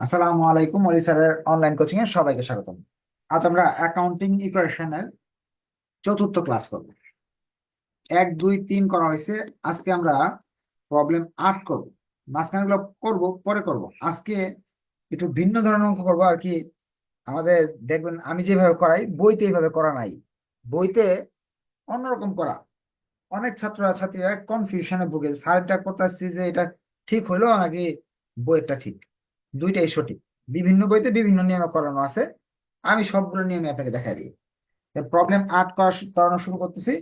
আসসালামু আলাইকুম অলি স্যারের অনলাইন কোচিং এ সবাইকে স্বাগতম। আজ আমরা অ্যাকাউন্টিং ইকুয়েশনের চতুর্থ ক্লাস করব। এক, দুই, তিন করা হয়েছে। আজকে আমরা প্রবলেম আট করব। মাঝখানে গুলো করব, পরে করব। আজকে একটু ভিন্ন ধরনের অঙ্ক করব আর কি। আমাদের দেখবেন আমি যেভাবে করাই, বইতে এইভাবে করা নাই। বইতে অন্যরকম করা। অনেক ছাত্র ছাত্রীরা কনফিউশনে ভুগে। স্যারটা করতেছি যে এটা ঠিক হইল নাকি বইয়েরটা ঠিক? দুইটাই সঠিক। বিভিন্ন বইতে বিভিন্ন নিয়মে করানো আছে। আমি সবগুলো নিয়মে আপনাকে দেখাই দিই। প্রবলেম আট করা করানো শুরু করতেছি।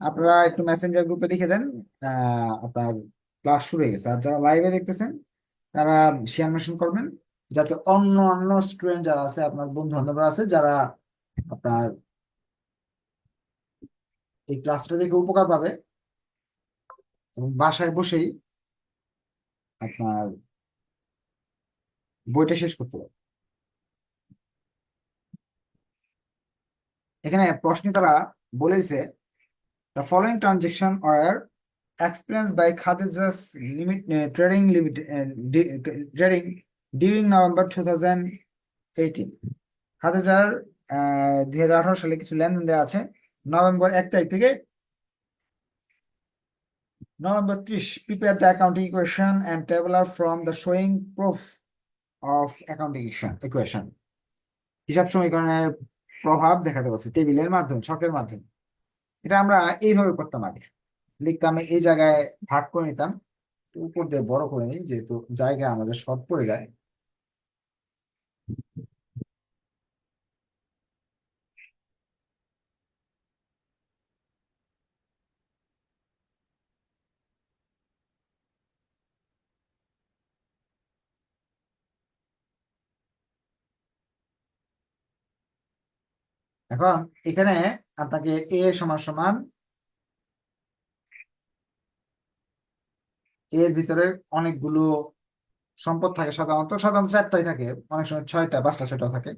আপনারা একটু মেসেঞ্জার গ্রুপে লিখে দেন। আপনার ক্লাস শুরু হয়ে গেছে। আর যারা লাইভে দেখতেছেন, তারা শেয়ার মেশন করবেন। যাতে অন্য অন্য স্টুডেন্ট যারা আছে, আপনার বন্ধু বান্ধবরা আছে, যারা আপনার এই ক্লাসটা দেখে উপকার পাবে। এবং বাসায় বসেই আপনার বইটা শেষ করতে পারবে এখানে প্রশ্নে তারা বলেছে the following transaction are experience by Khadija's limit trading limit uh, di- trading during November 2018 খাদিজার দুই হাজার আঠারো সালে কিছু লেনদেন দেওয়া আছে। নভেম্বর এক তারিখ থেকে নভেম্বর ত্রিশ prepare the accounting equation and tabular from the showing proof of accounting equation হিসাব সমীকরণের প্রভাব দেখাতে পারছি টেবিলের মাধ্যমে, ছকের মাধ্যমে। এটা আমরা এইভাবে করতাম আগে। লিখতাম, এই জায়গায় ভাগ করে নিতাম, উপর দিয়ে বড় করে নিই, যেহেতু জায়গা আমাদের শর্ট পড়ে যায়। এখন এখানে আপনাকে এ সমান সমান এর ভিতরে অনেকগুলো সম্পদ থাকে সাধারণত। সাধারণত চারটাই থাকে, অনেক সময় ছয়টা, পাঁচটা, ছয়টা থাকে।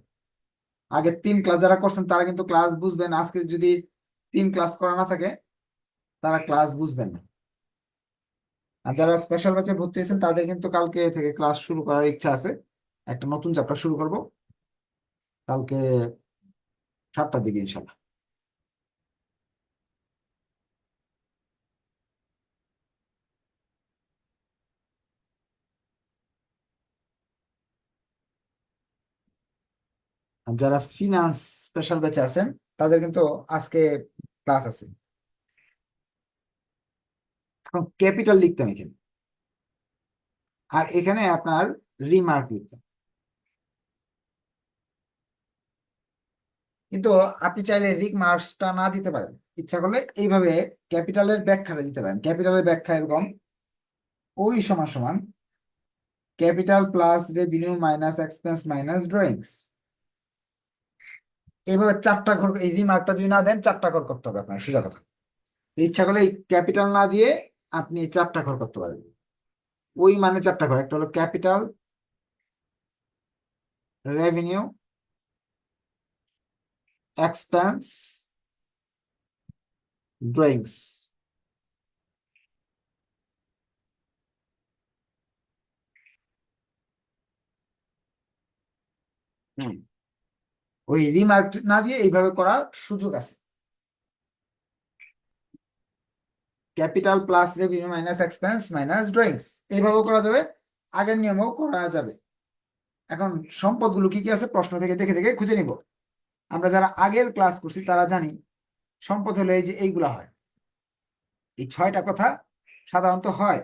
আগে তিন ক্লাস যারা করছেন তারা কিন্তু ক্লাস বুঝবেন আজকে যদি তিন ক্লাস করা না থাকে, তারা ক্লাস বুঝবেন না। আর যারা স্পেশাল ব্যাচে ভর্তি হয়েছেন, তাদের কিন্তু কালকে থেকে ক্লাস শুরু করার ইচ্ছা আছে। একটা নতুন চ্যাপ্টার শুরু করব। কালকে সাতটার দিকে ইনশাল্লাহ। যারা ফিনান্স স্পেশাল ব্যাচে আছেন, তাদের কিন্তু আজকে ক্লাস আছে। ক্যাপিটাল লিখতাম এখানে। আর এখানে আপনার রিমার্ক লিখতাম। কিন্তু আপনি চাইলে রিক মার্কসটা না দিতে পারেন। ইচ্ছা করলে এইভাবে ক্যাপিটালের ব্যাখ্যাটা দিতে পারেন। ক্যাপিটালের ব্যাখ্যা এরকম। ওই সমান সমান capital plus revenue minus expense minus drawings. এইভাবে চারটা ঘর, এই রিমার্কটা যদি না দেন, চারটা ঘর করতে হবে আপনার, সোজা কথা। ইচ্ছা করলে ক্যাপিটাল না দিয়ে আপনি চারটা ঘর করতে পারবেন ওই মানে চারটা ঘর, একটা হলো capital, revenue expense drawings hmm ওই রিমার্ক না দিয়ে এইভাবে করার সুযোগ আছে। Capital plus revenue minus expense minus drawings এইভাবে করা যাবে। আগের নিয়মেও করা যাবে। এখন সম্পদগুলো কি কি আছে প্রশ্ন থেকে দেখে দেখে খুঁজে নিব। আমরা যারা আগের ক্লাস করছি, তারা জানি সম্পদ হলে এই যে এইগুলা হয়। এই ছয়টা কথা সাধারণত হয়।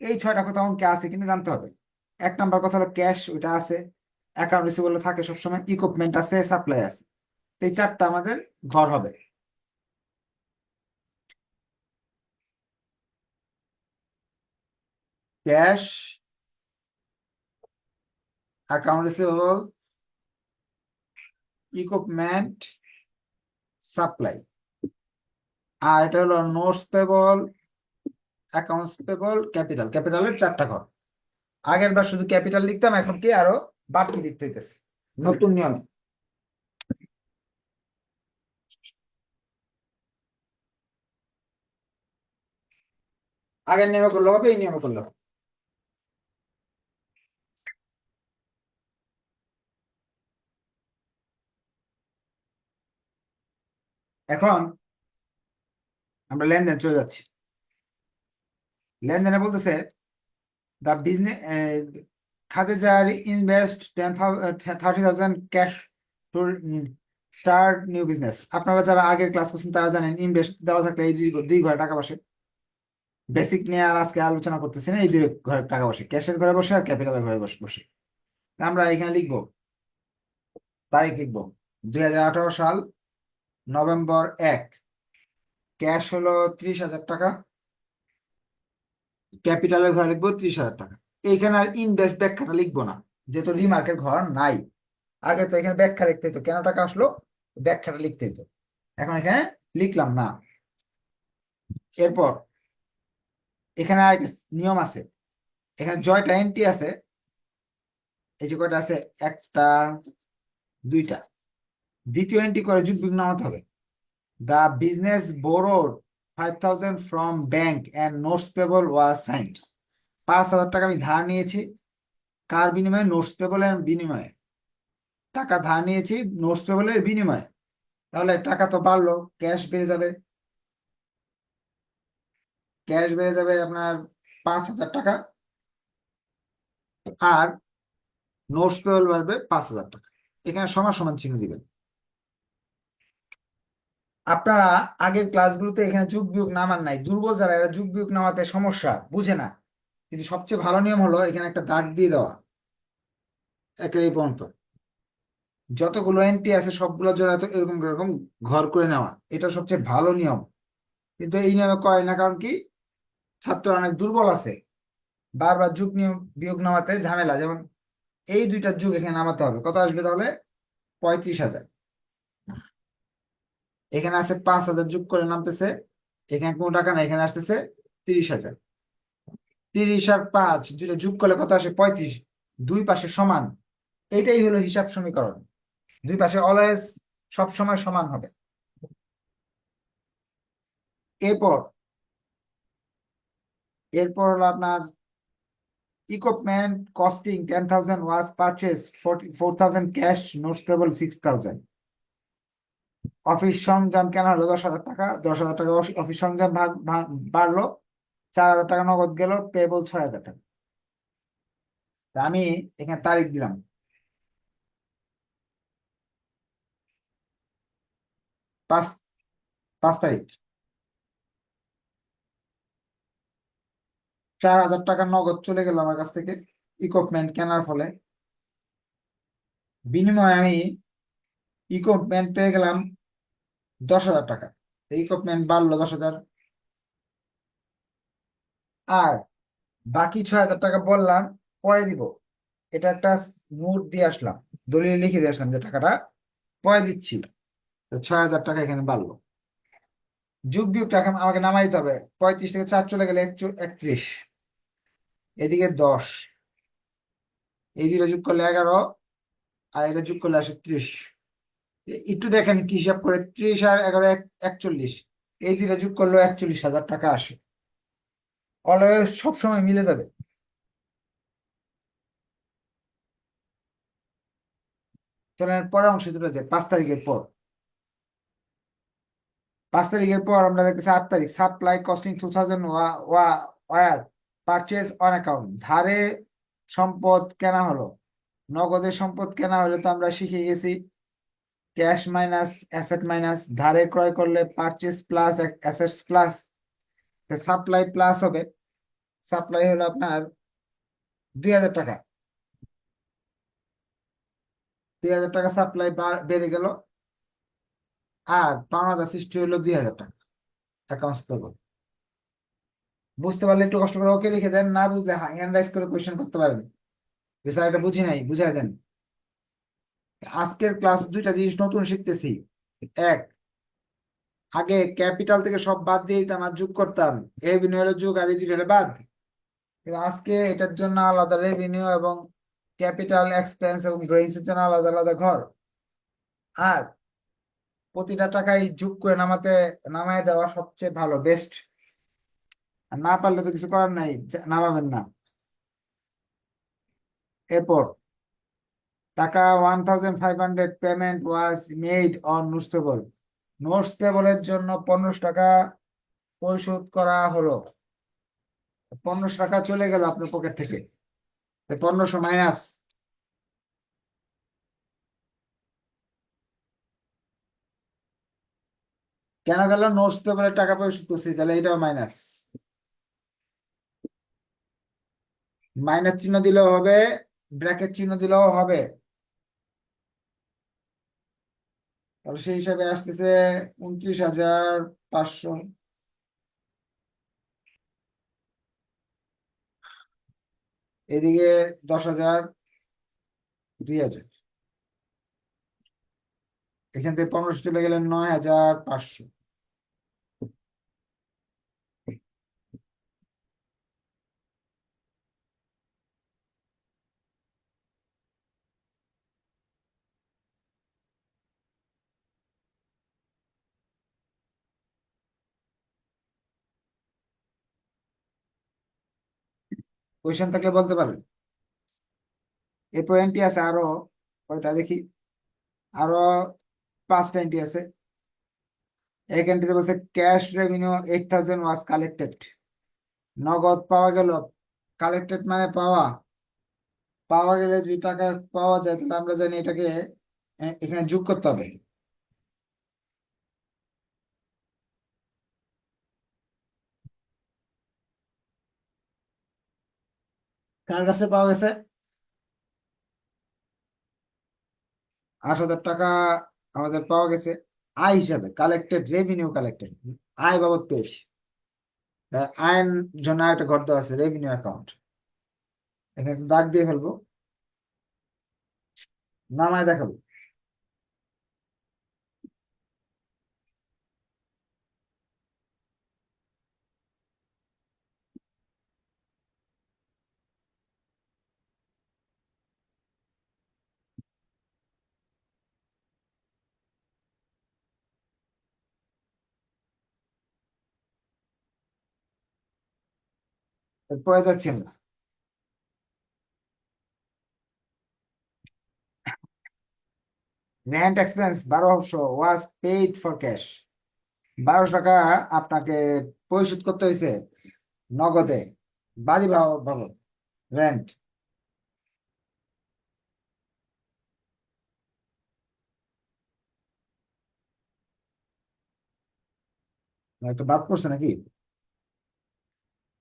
এই ছয়টা কথা অঙ্কে আছে কিনা জানতে হবে। এক নাম্বার কথা হলো ক্যাশ ওইটা আছে। অ্যাকাউন্ট রিসিভেবল থাকে সবসময় ইকুইপমেন্ট আছে সাপ্লাই আছে। এই চারটা আমাদের ঘর হবে। Cash account receivable equipment supply আর এটা হলো notes payable accounts payable capital ক্যাপিটালের চারটা ঘর। আগের বার শুধু ক্যাপিটাল লিখতাম, এখন কি আরও বাড়তি লিখতে হইতেছে। নতুন নিয়মে। আগের নিয়মে করলে হবে, এই নিয়মে করলে হবে। এখন আমরা লেনদেন চলে যাচ্ছি। লেনদেনে বলতেছে the business খাদেজার invest ten thirty thousand cash to start new business আপনারা যারা আগের ক্লাস করছেন, তারা জানেন ইনভেস্ট দেওয়া থাকলে এই দুই ঘরে টাকা বসে। বেসিক নিয়ে আর আজকে আলোচনা করতেছি না, এই দুই ঘরে টাকা বসে। ক্যাশের ঘরে বসে আর ক্যাপিটালের ঘরে বসে বসে। আমরা এখানে লিখব, তারিখ লিখব। দুই হাজার আঠারো সাল নভেম্বর এক। ক্যাশ হলো ত্রিশ হাজার টাকা। ক্যাপিটালের ঘরে লিখব ত্রিশ হাজার টাকা। এইখানে আর ইনভেস্ট ব্যাখ্যাটা লিখব না, যেহেতু রিমার্কের ঘর নাই। আগে তো এখানে ব্যাখ্যা লিখতে হতো কেন টাকা আসলো? ব্যাখ্যাটা লিখতে হতো এখন এখানে লিখলাম না। এরপর এখানে আর নিয়ম আছে। এখানে জয়টা এন্ট্রি আছে। এই যে কয়টা আছে? একটা, দুইটা। দ্বিতীয় এন্ট্রি করে যুগ বিঘ্ন হবে। The business borrowed five thousand from bank and notes payable was signed পাঁচ হাজার টাকা আমি ধার নিয়েছি, কার বিনিময়ে? নোটস পেবলের বিনিময়ে। টাকা ধার নিয়েছি নোটস পেবলের বিনিময়ে। তাহলে টাকা তো বাড়লো ক্যাশ বেড়ে যাবে। ক্যাশ বেড়ে যাবে আপনার পাঁচ হাজার টাকা। আর নোটস পেবল বাড়বে পাঁচ হাজার টাকা। এখানে সমান সমান চিহ্ন দিবেন। আপনারা আগের ক্লাসগুলোতে এখানে যুগ বিয়োগ নামান নাই। দুর্বল যারা, এরা যুগ বিয়োগ নামাতে সমস্যা, বুঝে না। কিন্তু সবচেয়ে ভালো নিয়ম হলো এখানে একটা দাগ দিয়ে দেওয়া এই পর্যন্ত। যতগুলো এন্ট্রি আছে সবগুলোর জন্য এরকম এরকম ঘর করে নেওয়া, এটা সবচেয়ে ভালো নিয়ম। কিন্তু এই নিয়মে করে না, কারণ কি? ছাত্র অনেক দুর্বল আছে। বারবার যুগ নিয়ম বিয়োগ নামাতে ঝামেলা, যেমন এই দুইটা যুগ এখানে নামাতে হবে। কত আসবে তাহলে? পঁয়ত্রিশ হাজার। এখানে আছে পাঁচ হাজার যোগ করে নামতেছে, এখানে কোনো টাকা না এখানে আসতেছে তিরিশ হাজার। তিরিশ আর পাঁচ দুইটা যোগ করলে কত আসে? পঁয়ত্রিশ। দুই পাশে সমান। এটাই হলো হিসাব সমীকরণ। দুই পাশে অলওয়েজ সব সময় সমান হবে। এরপর এরপর হলো আপনার equipment costing ten thousand was purchase four thousand cash notes payable six thousand office সরঞ্জাম কেনা হলো? দশ হাজার টাকা, দশ হাজার টাকা অফিস সরঞ্জাম ভাগ বাড়লো, চার হাজার টাকা নগদ গেল পেবল ছয় হাজার টাকা। আমি এখানে তারিখ দিলাম। পাঁচ পাঁচ তারিখ। চার হাজার টাকা নগদ চলে গেল আমার কাছ থেকে ইকুইপমেন্ট কেনার ফলে। বিনিময়ে আমি ইকুইপমেন্ট পেয়ে গেলাম দশ হাজার টাকা। ইকুইপমেন্ট বাড়লো দশ হাজার। আর বাকি ছয় হাজার টাকা বললাম, পরে দিব। এটা একটা নোট দিয়ে আসলাম, দলিল লিখে দিয়ে আসলাম যে টাকাটা পরে দিচ্ছি। ছয় হাজার টাকা এখানে বাড়লো। যুগ বিয়োগ টাকা আমাকে নামাই দিতে হবে, পঁয়ত্রিশ থেকে চার চলে গেলে একত্রিশ। এদিকে দশ। এই দুটো যোগ করলে এগারো, আর এটা যোগ করলে আসে ত্রিশ। একটু দেখেন কি হিসাব করে, ত্রিশ আর এগারো একচল্লিশ। এই দুটো যোগ করলেও একচল্লিশ হাজার টাকা আসে। অলওয়েজ সবসময় মিলে যাবে। পরের অংশ দুটো আছে পাঁচ তারিখের পর। পাঁচ তারিখের পর আমরা দেখতেছি আট তারিখ। Supply costing two thousand were purchase on account ধারে সম্পদ কেনা হলো। নগদের সম্পদ কেনা হলে তো আমরা শিখে গেছি ক্যাশ মাইনাস অ্যাসেট মাইনাস ধারে ক্রয় করলে purchase plus assets plus supply plus হবে। সাপ্লাই হলো আপনার দুই হাজার টাকা। দুই হাজার টাকা সাপ্লাই বেড়ে গেল। আর পাওনাদা সৃষ্টি হলো দুই হাজার টাকা অ্যাকাউন্টস পেবল বুঝতে পারলে একটু কষ্ট করে ওকে লিখে দেন, না বুঝলে হ্যান্ড রাইজ করে কোয়েশ্চেন করতে পারেন যে স্যার এটা বুঝি নাই বুঝাই দেন। আজকের ক্লাস দুইটা জিনিস নতুন শিখতেছি। এক, আগে ক্যাপিটাল থেকে সব বাদ দিয়ে দিতাম আর যোগ করতাম। রেভিনিউ হলো যোগ আর হলো বাদ। আজকে এটার জন্য আলাদা রেভিনিউ এবং ক্যাপিটাল এক্সপেন্স এবং ড্রয়িংস এর জন্য আলাদা আলাদা ঘর। আর প্রতিটা টাকাই যোগ করে নামাতে, নামায় দেওয়া সবচেয়ে ভালো বেস্ট না পারলে তো কিছু করার নাই নামাবেন না। এরপর টাকা one thousand five hundred payment was made on newspaper notes পেবলের জন্য পনেরোশো টাকা পরিশোধ করা হলো। পনেরোশো টাকা চলে গেল আপনার পকেট থেকে। পনেরোশো মাইনাস কেন গেল? নোটস পেপারের টাকা পরিশোধ করছি, তাহলে এটাও মাইনাস মাইনাস চিহ্ন দিলেও হবে ব্র্যাকেট চিহ্ন দিলেও হবে। তাহলে সেই হিসাবে আসতেছে উনত্রিশ হাজার পাঁচশো। এদিকে দশ হাজার দুই হাজার। এখান থেকে পনেরোশো চলে গেলেন নয় হাজার পাঁচশো। কোয়েশ্চেন থাকলে বলতে পারবেন? এরপর এন্ট্রি আছে আরও কয়টা দেখি? আরও পাঁচটা এন্ট্রি আছে। এক এন্ট্রিতে বলছে cash revenue eight thousand was collected নগদ পাওয়া গেল। কালেক্টেড মানে পাওয়া। পাওয়া গেলে যদি টাকা পাওয়া যায়, তাহলে আমরা জানি এটাকে এখানে যোগ করতে হবে। কার কাছে পাওয়া গেছে? আট হাজার টাকা আমাদের পাওয়া গেছে। আয় হিসাবে কালেক্টেড রেভিনিউ কালেক্টেড আয় বাবদ পেয়েছি আইন জন্য একটা ঘর দেওয়া আছে রেভিনিউ অ্যাকাউন্ট এখানে দাগ দিয়ে ফেলব। নামায় দেখাবো। পরে যাচ্ছি আমরা। রেন্ট এক্সপেন্স বারোশো ওয়াজ পেইড ফর ক্যাশ বারোশো টাকা আপনাকে পরিশোধ করতে হয়েছে নগদে, বাড়ি বাব- বাবদ রেন্ট একটা বাদ পড়ছে নাকি?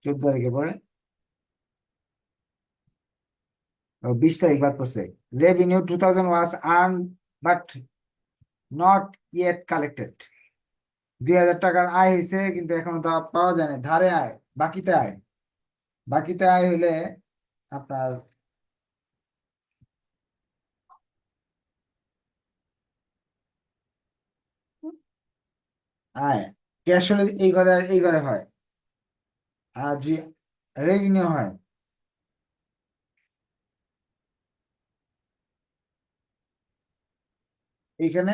চোদ্দ তারিখে পরে? বিশ তারিখ বাদ পড়ছে। Revenue two thousand was earn but not yet collected দুই হাজার টাকার আয় হয়েছে, কিন্তু এখন তা পাওয়া যায় না ধারে আয়, বাকিতে আয়। বাকিতে আয় হইলে আপনার আয়। ক্যাশ হলে এই ঘরে এই ঘরে হয়। যদি রেভিনিউ হয়? এইখানে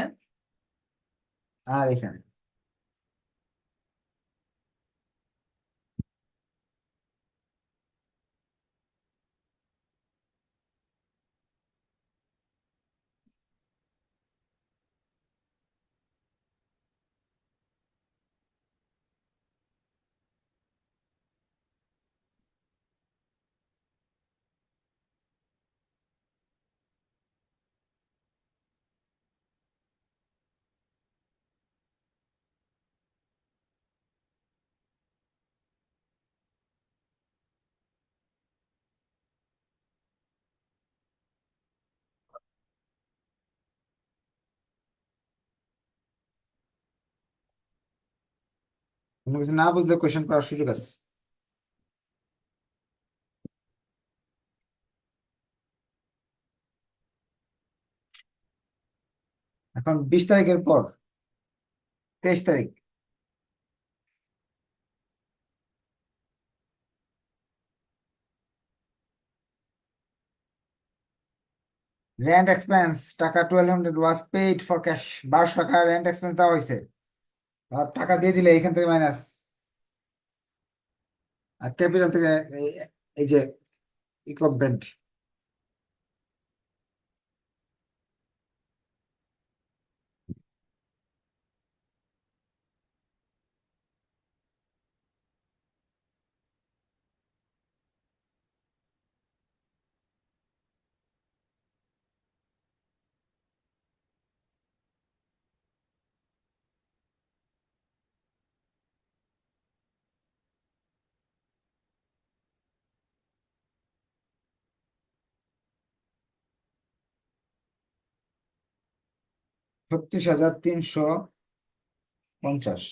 আর এখানে। কোনো কিছু না বুঝলে করার সুযোগ আছে এখন বিশ তারিখের পর তেইশ তারিখ রেন্ট এক্সপেন্স টাকা twelve hundred was paid for cash বারোশো টাকা রেন্ট এক্সপেন্স দেওয়া হয়েছে। আর টাকা দিয়ে দিলে এখান থেকে মাইনাস আর ক্যাপিটাল থেকে এই- যে ইকুইপমেন্ট ছত্রিশ হাজার তিনশো পঞ্চাশ।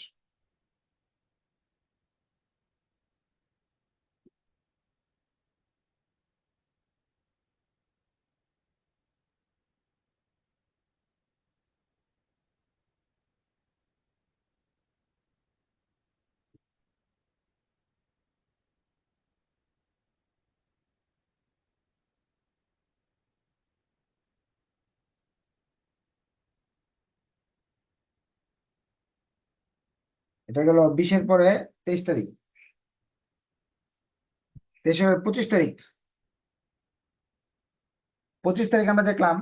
এটা গেল বিশের পরে তেইশ তারিখ। তেইশের পঁচিশ তারিখ। পঁচিশ তারিখ আমরা দেখলাম,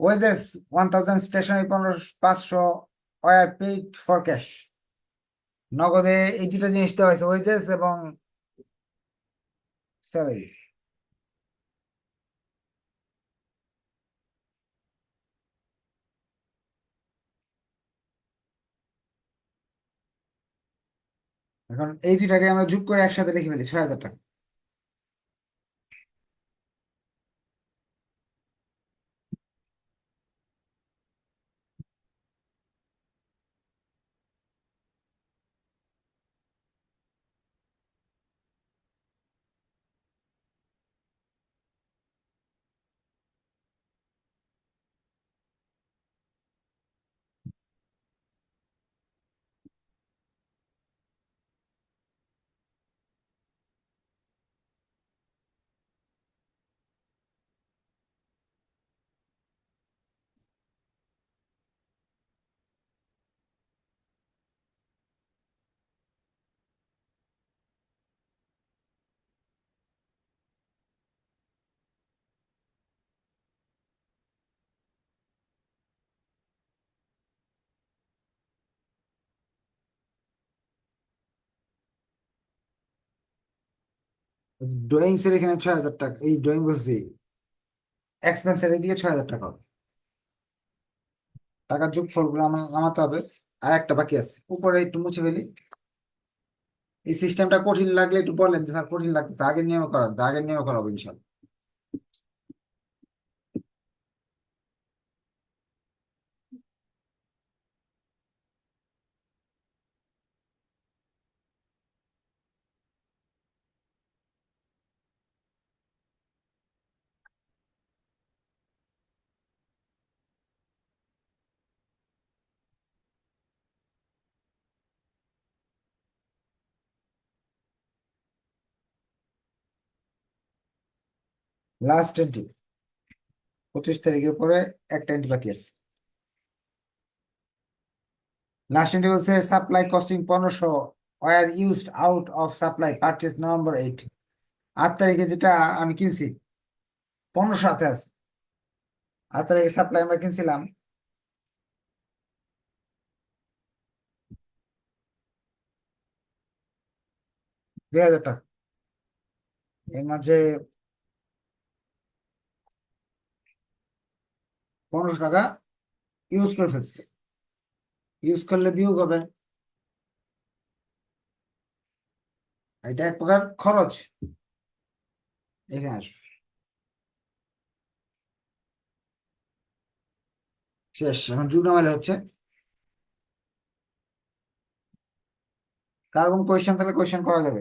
ওয়েজেস ওয়ান থাউজেন্ড স্টেশনারি পনেরো পাঁচশো ওয়ার পেইড ফর ক্যাশ। নগদে এই দুটো জিনিস দেওয়া হয়েছে, ওয়েজেস এবং স্যালারি। এখন এই দুইটাকে আমরা যোগ করে একসাথে লিখে ফেলি ছয় হাজার টাকা। ড্রয়িংস এর এখানে ছয় হাজার টাকা, এই ড্রয়িং বসছি এক্সপেন্স এর এদিকে ছয় হাজার টাকা হবে। টাকার যোগফলগুলো আমার নামাতে হবে। আর একটা বাকি আছে। উপরে একটু মুছে ফেলি। এই সিস্টেমটা কঠিন লাগলে একটু বলেন যে স্যার, কঠিন লাগতেছে। আগের নিয়মে করা আগের নিয়মে হবে ইনশাল্লাহ। লাস্ট এন্ট্রি পঁচিশ তারিখের পরে একটা এন্ট্রি বাকি আছে। লাস্ট এন্ট্রি বলছে সাপ্লাই কস্টিং পনেরোশো were used out of supply purchase November eight আট তারিখে যেটা আমি কিনছি, পনেরোশো হাতে আছে। আট তারিখে সাপ্লাই আমরা কিনছিলাম, দুই হাজার টাকা। এর মাঝে পনেরোশো টাকা ইউজ করে ফেলছি। ইউজ করলে বিয়োগ হবে। এটা এক প্রকার খরচ। এখানে আসবে। শেষ। এখন যুগ নামাইলে হচ্ছে কার কোন কোয়েশ্চেন থাকলে কোয়েশ্চেন করা যাবে।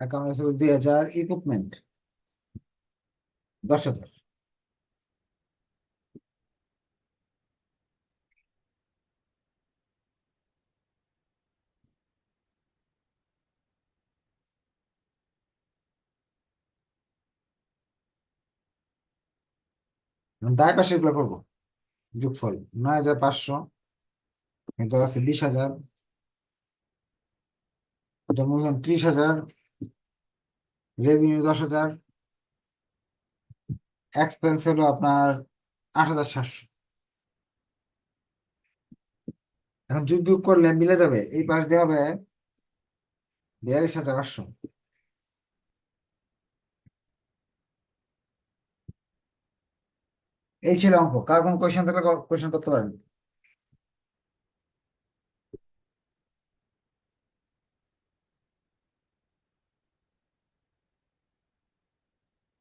অ্যাকাউন্ট রিসিভেবল দুই হাজার ইকুইপমেন্ট দশ হাজার। দায় পাশে এগুলো করব। যোগফল নয় হাজার পাঁচশো কিন্তু আছে বিশ হাজার। এটা করেন ত্রিশ হাজার। রেভিনিউ দশ হাজার এক্সপেন্স হলো আপনার আট হাজার সাতশো। এখন যোগ বিয়োগ করলে মিলে যাবে, এই পাশ দিয়ে হবে বিয়াল্লিশ হাজার আটশো। এই ছিল অঙ্ক, কার কোন কোয়েশ্চেন থাকলে কোয়েশ্চেন করতে পারেন।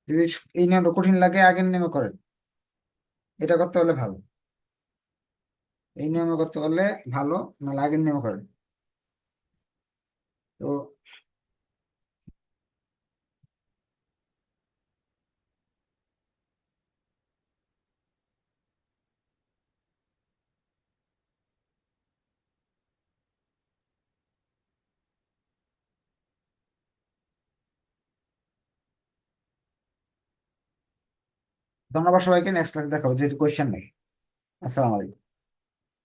যদি এই নিয়মটা কঠিন লাগে, আগের নিয়মে করেন। এটা করতে হলে ভালো। এই নিয়মে করতে হলে ভালো, নাহলে আগের নিয়মে করেন। তো ধন্যবাদ সবাইকে নেক্সট ক্লাসে দেখাবো যেহেতু কোয়েশ্চেন নেই। আসসালামু আলাইকুম।